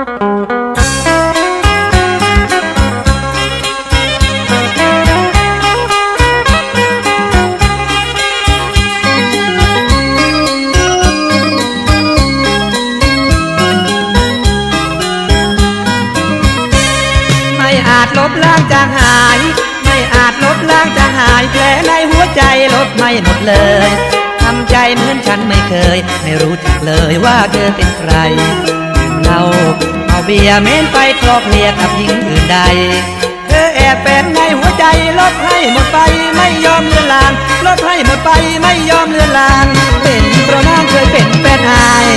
ไม่อาจลบล้างจางหาย ไม่อาจลบล้างจางหายแผลในหัวใจลบไม่หมดเลยทำใจเหมือนฉันไม่เคย ไม่รู้จักเลยว่าเธอเป็นใคร เราเอาเบียร์เม้นไปคลอกเลียกับหญิงอื่นใด เธอแอบแฝงในหัวใจลบให้หมดไปไม่ยอมเลือนลางลบให้หมดไปไม่ยอมเลือนลาง เป็นเพราะนางเคยเป็นแฟนอาย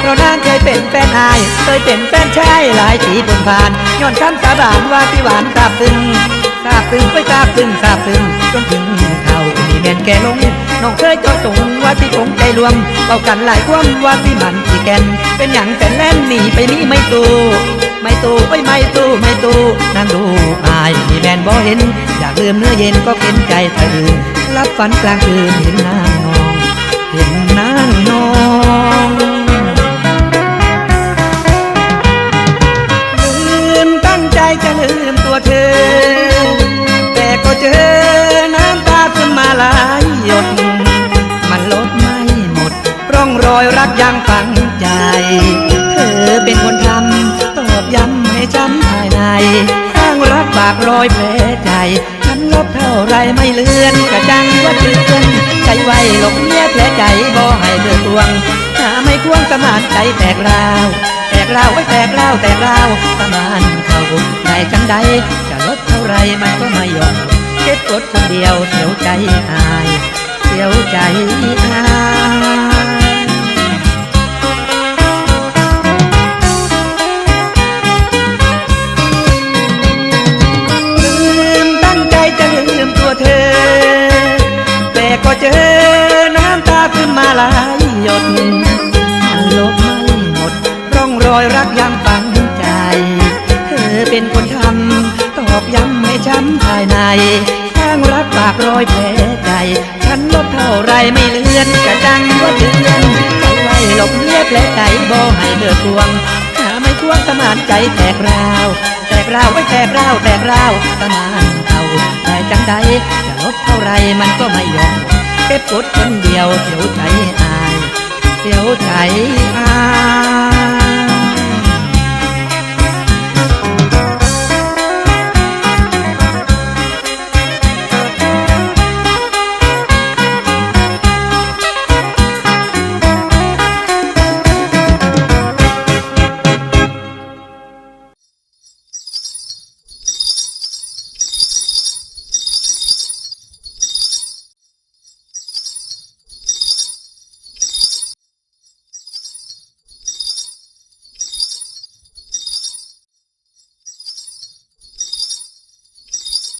เพราะนางเคยเป็นแฟนอาย เคยเป็นแฟนชายหลายปีผ่านผ่านย้อนคำสาบานว่าที่หวานซาบซึ้งซาบซึ้งไปซาบซึ้งซาบซึ้งจนถึงเขามีแม่นแก่ลงน้องเคยเจอจงว่าที่คง รวมเป่ากันหลายความว่าที่มันที่แกน เป็นอย่างแฟนแล่นหนีไปนี้ไม่ตู้ไม่ตู้ไปไม่ตู้ไม่ตู้นั่งดูอายมีแมนบ่เห็น อยากลืมเนื้อเย็นก็เป็นใจเธอรับฝันกลางคืนเห็นนางนอง เห็นนางนองลืมตั้งใจจะลืมตัวเธอ องรอยรักยังฝังใจ เธอเป็นคนทำตอบย้ำให้ช้ำภายในสร้างรักบากรอยแผลใจฉันลบเท่าไรไม่เลือนกระจังว่าเตือนใจไว้หลบเลี้ยแผลใจบ่ให้เธอตวงถ้าไม่ควงสมานใจแตกราว แตกราวไว้แตกราวแตกราวสมานเขาได้จังใดจะลดเท่าไรมันก็ไม่ยอมเก็บกดคนเดียวเสียวใจอาย เสียวใจอาย เธอ แต่ก็เจอน้ำตาขึ้นมาหลายหยดมันลบไม่หมด ร่องรอยรักยังฝังใจ เธอเป็นคนทำตอกย้ำให้ช้ำภายในสร้างรักปากรอยแผลใจ ฉันลบเท่าไรไม่เลือนกระจังว่าเดือนใจไว้หลบเลียแผลใจบ่ให้เดือดวงถ้าไม่ควงสมานใจแตกราวแตกราวไว้แตกราวแตกราวสมานเขา จังใดจะลบเท่าไรมันก็ไม่ยอมเก็บกดคนเดียวเสียวใจอาย เสียวใจอาย